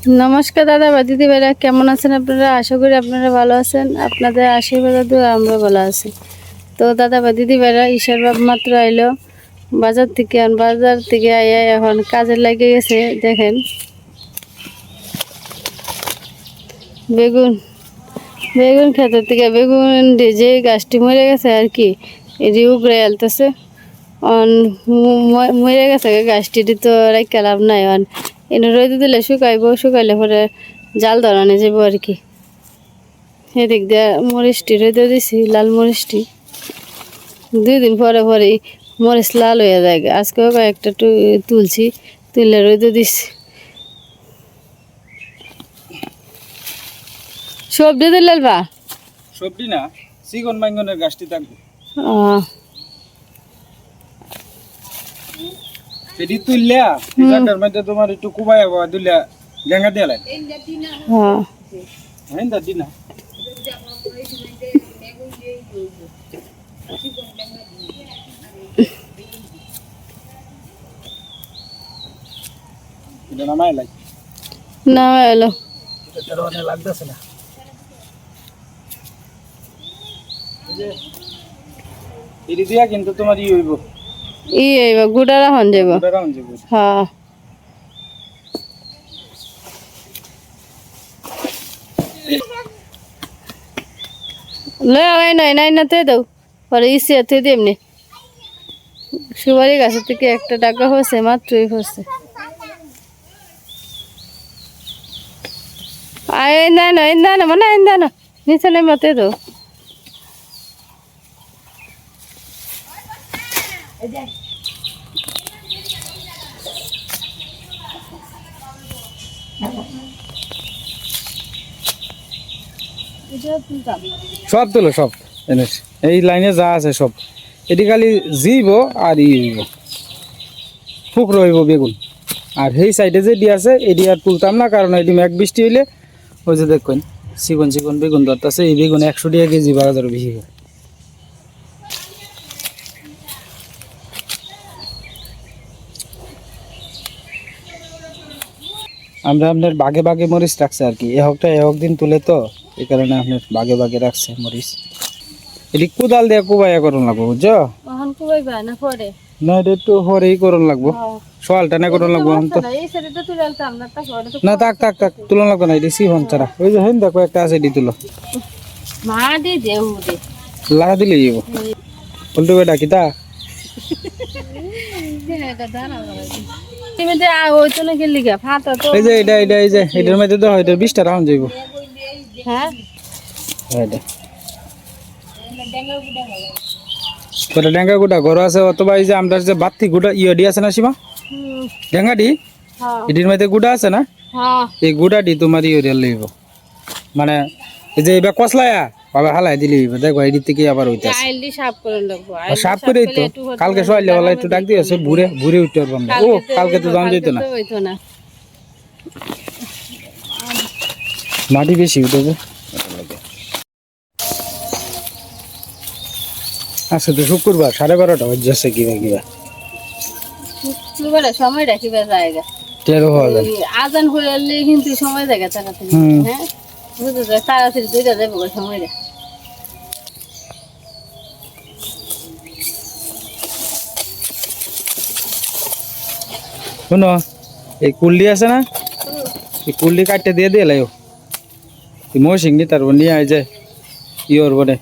নমস্কার দাদা বা দিদি ভাইরা কেমন আছেন আপনারা? আশা করি আপনারা ভালো আছেন। আপনাদের আশীর্বাদ দিয়ে আমরা ভালো আছি। তো দাদা বা দিদি ভাইরা ঈশ্বর বাপ মাত্র আইলো। বাজার থেকে বাজার থেকে আইয়া এখন কাজে লাগে গেছে, দেখেন। বেগুন বেগুন খেতের থেকে বেগুন যে গাছটি মরে গেছে আর কি, এটি উপরে আলতেছে। অন মরে গেছে গাছটি তো রাখা লাভ নাই, অন। এনে রোদে দিলে শুকাইব শুকাইলে পরে জাল ধরানো যাব আর কি। এদিক দিয়ে মরিচটি রোদে দিছি লাল মরিচটি। দুই দিন পরে পরে মরিচ লাল হয়ে যায়। আজকেও কয়েকটা টু- তুলছি তুললে রোদে দিছি। সবজি দিলে বা সবজি না চিকন বাইঙ্গনের গাছটি থাকবে। সেটি তুললে জায়গার মধ্যে তোমার একটু কুবাই হবা দিলে লেঙ্গা দিয়ে লাগে। হ্যাঁ। হ্যাঁ দাদি না এটা নামাই লাগে না এলো। এটা লাগতেছে না। এটি দিয়া কিন্তু তোমার ই হইব। ই এবার গুড়া রাখন যাব হ্যাঁ। লয় আগাই নয় নাই না তে দাও। পরে ইসে তে দি এমনি। সুপারি গাছের থেকে একটা টাকা হচ্ছে মাত্রই হচ্ছে আয় না না না না না না। নিচে নেই মতে দাও। সব তুলো, সব। এনেছি এই লাইনে যা আছে সব। এটি খালি জিব আর ই ফুক রইব বেগুন। আর সেই সাইডে যে দিয়ে আছে, এটি আর তুলতাম না, কারণ এটি মেঘ বৃষ্টি হইলে, ওই যে দেখুন, চিকন চিকন বেগুন ধরতেছে, এই বেগুন একশো টাকা কেজি বাজার বেশি আমরা আপনার বাগে বাগে মরিচ রাখছে আর কি। এ হকটা এ হক দিন তুলে তো এই কারণে আপনার বাগে বাগে রাখছে মরিচ। এটি কোদাল দিয়ে কুবাইয়া করুন লাগবো বুঝছ? না এটা একটু হরেই করুন লাগবো। সোয়ালটা না করুন লাগবো না তা পরে তো না থাক থাক থাক তুলন লাগবে না এটি সিহন ছাড়া। ওই যে হেন দেখো একটা আছে এটি তুলো। লাগা দিলে যাব উল্টো বেটা কিতা তুমি ওই তো নাকি লিখা ফাতা তো এই যে এটা এটা এই যে এটার মধ্যে তো এটা বিশটা রাউন্ড যাইব। হ্যাঁ? এটা। ওটা ডেঙ্গা গুটা ঘর আছে অথবা এই যে আমরা যে বাত্তি গুটা ইয়ডি আছে না সীমা? হুম, ডেঙ্গাডি? হ্যাঁ। এটির মধ্যে গুটা আছে না? হ্যাঁ। এই গুটাটি তোমার ইয়ে লইব। মানে এই যে এবার কসলায়া? বাবা হালাই দিলি দেখো এদিক থেকে আবার আছে সাফ করে লাগবো সাফ করেই তো কালকে সকালে বেলা একটু ডাক দিয়েছে ভুরে ভুরে উঠতে পারব আমরা। ও কালকে তো দাম যেত না। মাটি বেশি উঠেছে আচ্ছা তো শুক্রবার সাড়ে বারোটা বাজছে কিবা কিবা। বলে সময় রাখিবে জায়গা। তেরো আজান হলে কিন্তু সময় জায়গা হ্যাঁ? বুঝতে তাড়াতাড়ি দুইটা যাব সময়টা শোনো এই কুল্লি আছে না? এই কুল্লি কাটতে দিয়ে দিয়ে লাইও। মৌসিং নি তারপর নিয়ে আয় যায় ইয়োর বনে।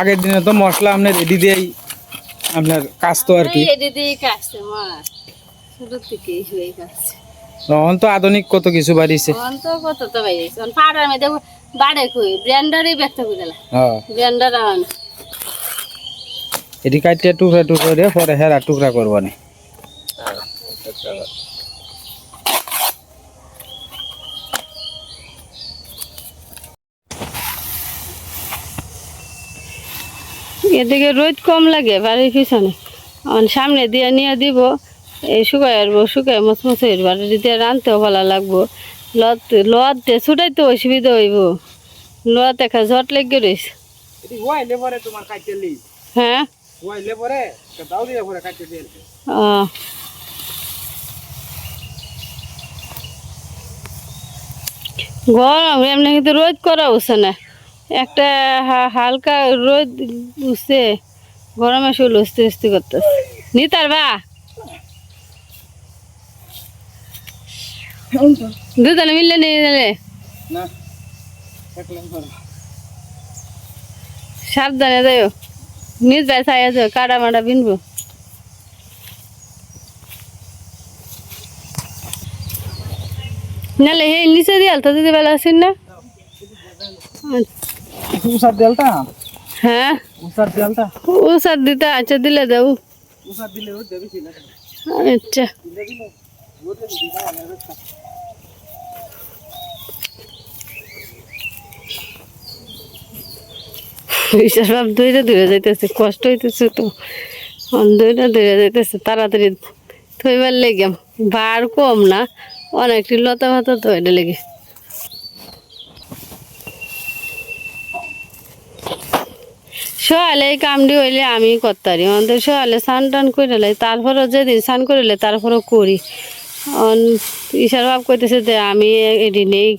আগের দিনে তো মশলা আপনার রেডি দিয়েই আপনার কাজ তো আর কি। তখন তো আধুনিক কত কিছু বাড়িছে। কত তো বাইরে তখন পাড়ার মধ্যে বাড়ে কই? ব্র্যান্ডারই ব্যক্ত করে ব্র্যান্ডার এটি কাটতে টুকরা টুকরা দিয়ে পরে হেরা টুকরা করব না। এদিকে রোদ কম লাগে বাড়ির পিছনে। সামনে দিয়ে নিয়ে দিব এই শুকাই আসব শুকাই মচমচ হইব। আর দিয়ে রানতেও ভালো লাগবো। লত লত দিয়ে ছুটাইতে অসুবিধা হইব। লত দেখা ঝট লেগে রয়েছে হ্যাঁ? ওয়াইলে পরে দাও দিয়ে পরে কাটতে দিয়ে গরম এমনি কিন্তু রোদ করা উঠছে না। একটা হালকা রোদ উঠছে গরমে শুল উস্তি উস্তি করতেছে। নি তার বা। দুজনে মিললে নিয়ে নিলে। সাবধানে যাইও। নিজ যায় ছাই আছে কাটা মাটা বিনবো। নালে হে নিচে দিয়ে আলতা দিতে বেলা আছেন না? উষার দেলটা হ্যাঁ। উষার দেলটা ও স্যার দিতে আচ্ছা দিলে যাও উষার দিলে ওর দেবে আচ্ছা। বিশ্বাস ভাব দইটা দূরে যাইতেছে, কষ্ট হইতেছে তো। দইটা দূরে যাইতেছে, তাড়াতাড়ি থইবার লেগে বার কম না, অনেকটি লতা ভাতা তো এটা লেগে। সকালে এই কামটি হইলে আমি করতারি আমাদের সকালে স্নান টান করে লাই, তারপরও যেদিন স্নান করিলে তারপরও করি। ঈশার বাপ করতেছে যে আমি এদিন নেই।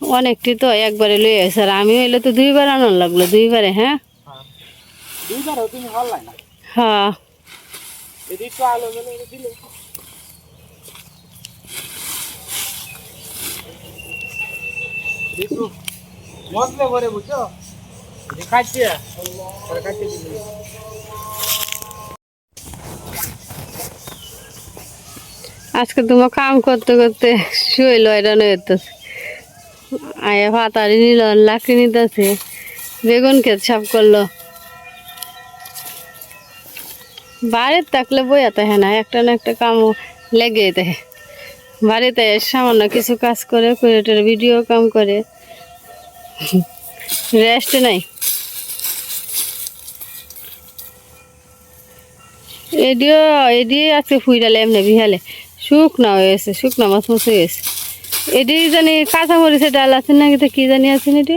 অনেকটি তো একবারে লই আসে আর আমি হইলে তো দুইবার আনার লাগল দুইবারে হ্যাঁ? হ্যাঁ। মজলে ভরে বুঝছ? খাচ্ছে খাচ্ছে আজকে তোমার কাম করতে করতে শুইল এটা নয়তো আয়া ভাতারি নিল, লাকড়ি নিতেছে। বেগুন ক্ষেত সাফ করল। বাড়ির থাকলে বইয়া থাকে না, একটা না একটা কাম লেগে থাকে। বাড়িতে সামান্য কিছু কাজ করে করে ভিডিও কাম করে। রেস্ট নাই। এডিও এডি আজকে ফুইরালে, এমনি বিহালে। শুকনা হয়েছে শুকনা মাছ মাছ হয়ে এডি জানি কাঁচা মরিচের ডাল আছে নাকি তো কি জানি আছে এটি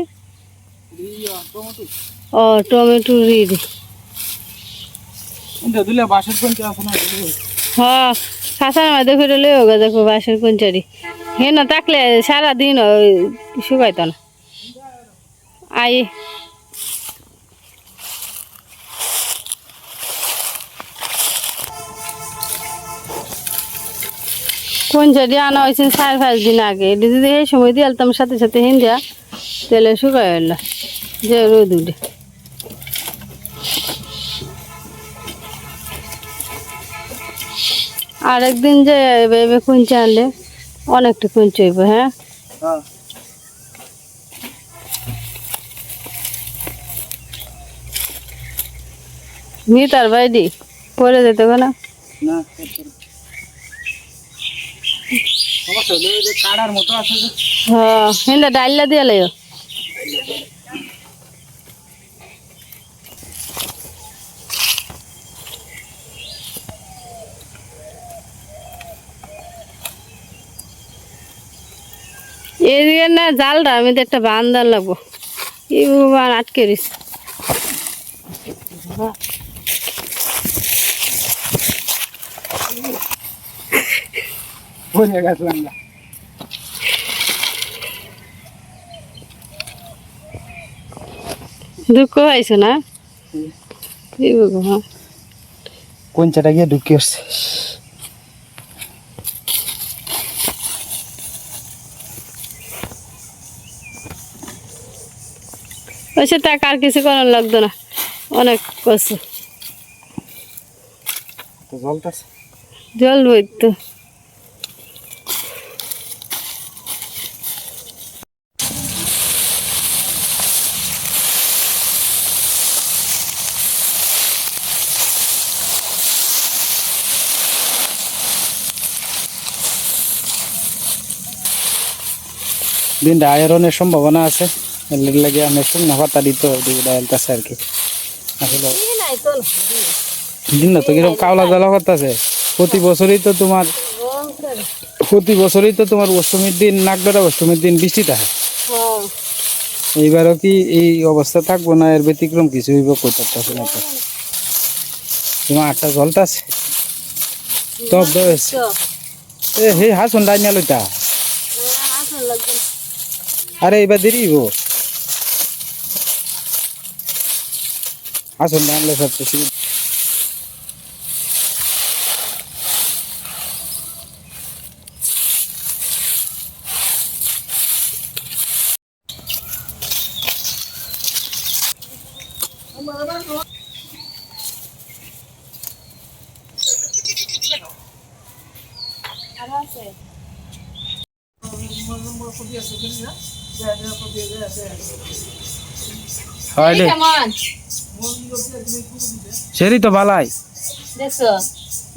ও টমেটো রিড। হ্যাঁ কাঁচা মাঝে করে লই গো দেখো বাসের কোনচারি হে না থাকলে সারাদিন শুকাইত না। আই কোন চারি আনা হয়েছে চার পাঁচ দিন আগে এটি যদি এই সময় দিয়ে আলতাম সাথে সাথে হিন্দিয়া তেলে শুকাই হইল। যে রোদ উঠে। আর একদিন যে এভাবে কুঞ্চে আনলে অনেকটা কুঞ্চে হইব হ্যাঁ? হ্যাঁ। মিতার বাইদি পরে যেতে না না সমস্যা হলো এই যে কাড়ার মতো আছে যে হ্যাঁ হিন্দা ডাইলা দিয়ে লাইও। এদিকে না জালটা, আমি তো একটা বান্দার লাগবো। এই আটকে দিস বুঝে গেছিলাম না। দুঃখ হয়েছে না? এই বাবা হ্যাঁ। গিয়ে ঢুকে আসছে? ওইসে টাকা আর কিছু করার লাগতো না। অনেক তো জল বইতো। দিনটা আয়রনের সম্ভাবনা আছে। এর লাগে আমি শুকনো পাতা দিতে হয় দিকে আর কি। আসলে দিন না তো কীরকম কাওলা জ্বালা করতেছে। প্রতি বছরই তো তোমার প্রতি বছরই তো তোমার অষ্টমীর দিন নাগডারা অষ্টমীর দিন বৃষ্টি থাকে। এইবারও কি এই অবস্থা থাকব না? এর ব্যতিক্রম কিছু হইব করতেছে না তো। তোমার আটটা জলটাছে টপ দশ এ হে হাসন ডাইনিয়া লইতা। আরে এবার দেরি হইব। আসুন নামলে সব কিছু হয় রে কেমন সেরি তো দেখছ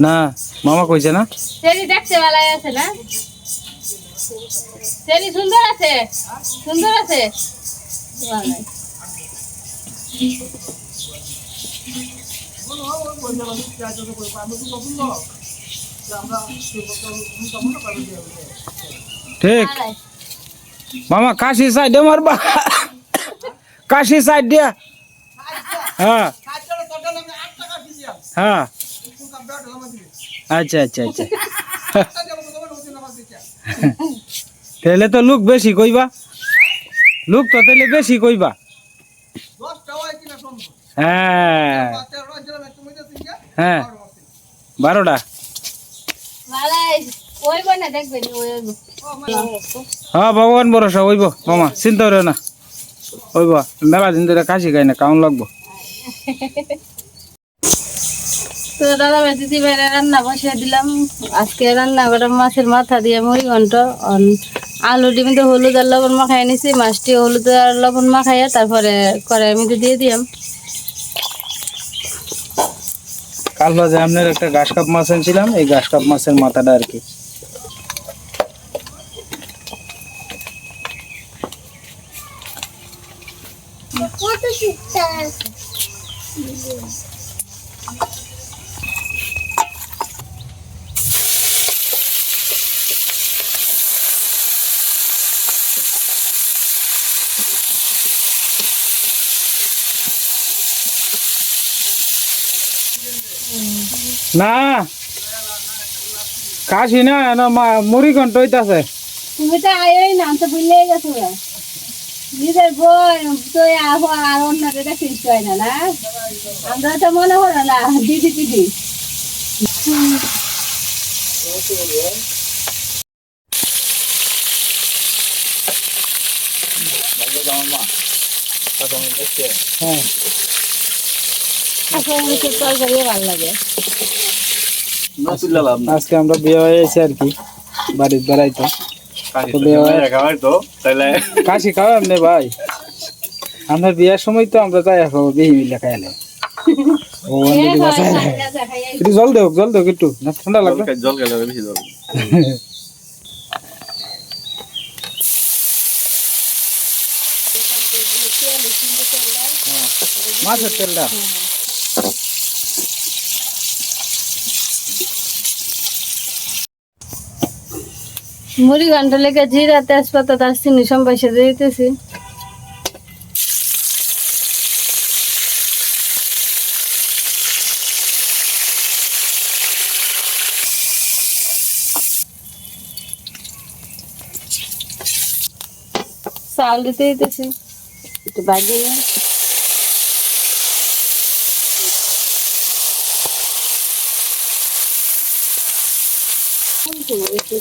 না মামা কইছে না। সেরি দেখতে ভালাই আছে না? সেরি সুন্দর আছে? সুন্দর আছে? ঠিক। ভালাই। মামা, কাশি সাইডে মারবা। কাশি সাইড দিয়া। হ্যাঁ। হ্যাঁ। আচ্ছা আচ্ছা আচ্ছা। তাহলে তো লোক বেশি কইবা। লোক তো তাহলে বেশি কইবা। হ্যাঁ। হ্যাঁ। বারোটা। হ্যাঁ ভগবান ভরসা হইব। মামা চিন্তা করো না। হইব। মেলা দিন ধরে কাশি খাই না কাউন লাগবো? তো দাদা দিদি ভাইরা রান্না বসিয়ে দিলাম। আজকে রান্না করা মাছের মাথা দিয়ে মুড়ি ঘন্ট আলু ডিম তো হলুদ আর লবণ মাখাই নিছি। মাছটি হলুদ আর লবণ মাখাইয়া তারপরে কড়াইয়ের মধ্যে দিয়ে দিলাম। কাল বাজে আপনার একটা ঘাস কাপ মাছ আনছিলাম এই ঘাস কাপ মাছের মাথাটা আর কি। না। কাশি না না মা- মুড়ি ঘন্ট হইতাছে। তুমি তো আয়োই না তো ভুলে গেছো। নিজের বই তো আর অন্যকে দেখিস হয় না না? আমরা তো মনে হলো না দিদি দিদি। হ্যাঁ। লাগে। আজকে আমরা বিয়ে হয়ে আর কি বাড়ির বেড়াইতে। কাশি খাওয়া এমনি ভাই। আমরা বিয়ের সময় তো আমরা যাই খাব বিহি মিলে ও। একটু জল দেও জল দেও একটু। না ঠান্ডা লাগবে। জল খেলে বেশি জল। মাছের তেলটা। মুড়ি ঘণ্টা লেগে জিরা তেজপাতা তার চিনি সব দিতেছি। চাউল দিতে দিতেছি। একটু বাজিয়ে নিয়ে একটু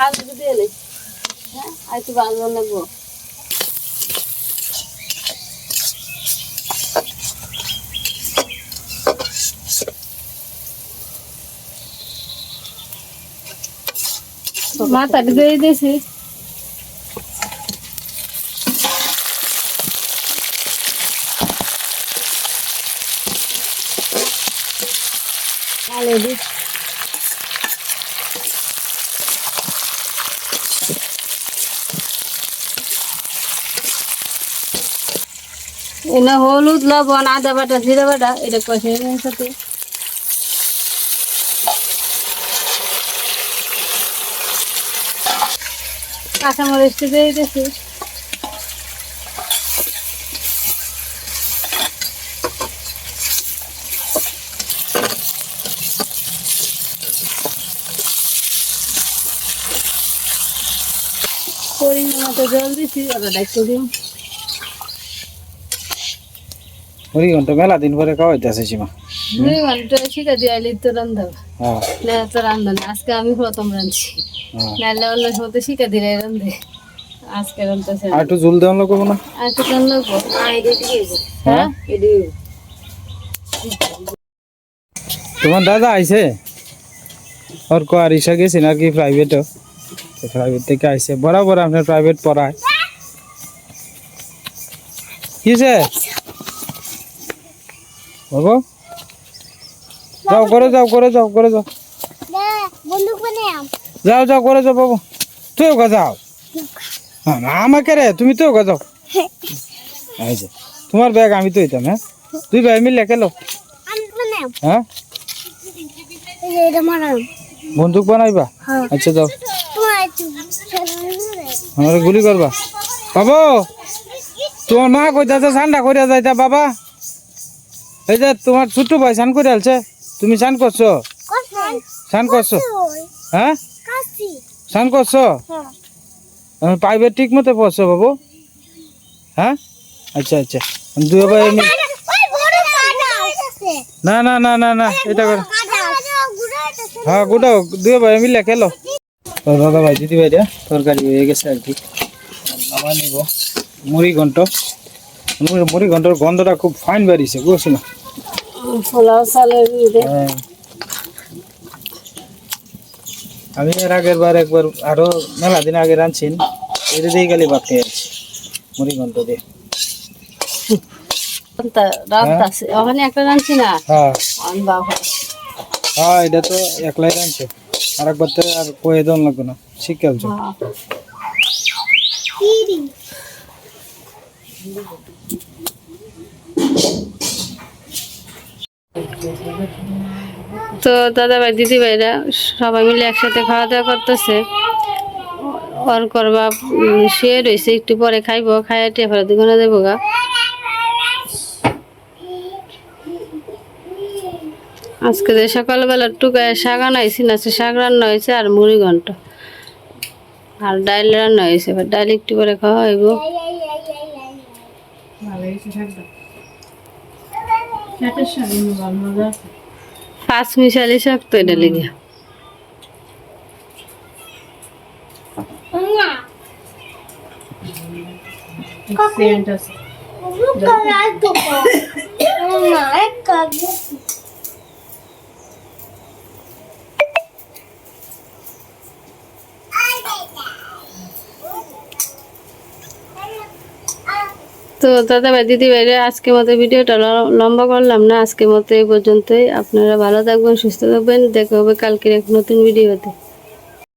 আলু দিয়ে নেই হ্যাঁ আর একটু ভালো লাগবো মাথাটা দিয়ে দিয়েছি এনে হলুদ, লবণ, আদা বাটা, জিরা বাটা, এটা কষে সাথে। কাঁচামরিচটি দিয়ে দিতেছি পরিমাণ মতো জল দিচ্ছি আবার ডাক্তার দিন। মুড়ি ঘণ্টা মেলা দিন পরে খাওয়াইতেছে সীমা। দুই ঘণ্টা শিখা দিয়ে আইলি তো রান্ধাবা হ্যাঁ। না তো রান্ধা না। আজকে আমি প্রথম রাঁধছি। হ্যাঁ। নাহলে অন্য সময় তো শিখা দিলে রান্ধে। আজকে রান্ধতেছে আর একটু জল দেওয়ান লাগবো না? আর তো রান্না হ্যাঁ তোমার দাদা আইছে? ওর কো আর ইসা গেছেন আর কি প্রাইভেটও প্রাইভেট থেকে আইছে। বরাবর আপনার প্রাইভেট পড়ায়। কিসে বাবু? যাও করে যাও করে যাও করে যাও। যাও যাও করে যাও বাবু। তুইও গা যাও। হ্যাঁ আমাকে রে তুমি তুইও গা যাও। তোমার ব্যাগ আমি তো হইতাম হ্যাঁ? দুই ভাই মিলে খেলো। হ্যাঁ? বন্দুক বানাইবা? আচ্ছা যাও। আমার গুলি করবা। বাবু তোমার মা কইতাছে ঠান্ডা করিয়া যাইতা বাবা। এই যে তোমার ছোট্ট ভাই স্নান করে আলছে। তুমি স্নান করছ? স্নান করছ? হ্যাঁ? স্নান করছ? পাইবে ঠিক মতো পড়ছো বাবু। হ্যাঁ? আচ্ছা আচ্ছা। দুই ভাই না না না না না এটা করে হ্যাঁ গোটাও দুই ভাই মিলে খেলো তোর দাদা ভাই দিদি ভাই রে তরকারি হয়ে গেছে আর কি। নামা নিব। মুড়ি ঘন্ট। মুড়ি- মুড়ি ঘন্টর গন্ধটা খুব ফাইন বাড়িছে বুঝছ না? পোলাও চালের হ্যাঁ। আমি এর আগের বার একবার আরও মেলা দিন আগে রাঁধছেন এটা দিয়ে গেলে ভাত খেয়ে আছি মুড়ি ঘন্ট দিয়ে। হ্যাঁ। হ্যাঁ। এটা তো একলাই রাঁধছে। আর একবার তো আর কয়ে দেওয়া লাগবে না। শিখে আলছো হ্যাঁ। তো দাদা ভাই দিদি ভাইরা সবাই মিলে একসাথে খাওয়া দাওয়া করতেছে। ওর করবা শুয়ে রয়েছে একটু পরে খাইবো, খাইয়া টিয়া ফেরা দুগুণে দেবো গা। আজকে যে সকালবেলা টুকায় শাক আনাইছি না শাক রান্না হয়েছে আর মুড়ি ঘন্ট। আর ডাইল রান্না হয়েছে ডাইল একটু করে খাওয়া হইব। পাঁচ মিশালি শাক তো এটা লেগে। তো দাদা ভাই, দিদি ভাইরা, আজকের মতো ভিডিওটা লম্বা করলাম না। আজকের মতো এই পর্যন্তই। আপনারা ভালো থাকবেন, সুস্থ থাকবেন। দেখা হবে কালকের এক নতুন ভিডিওতে।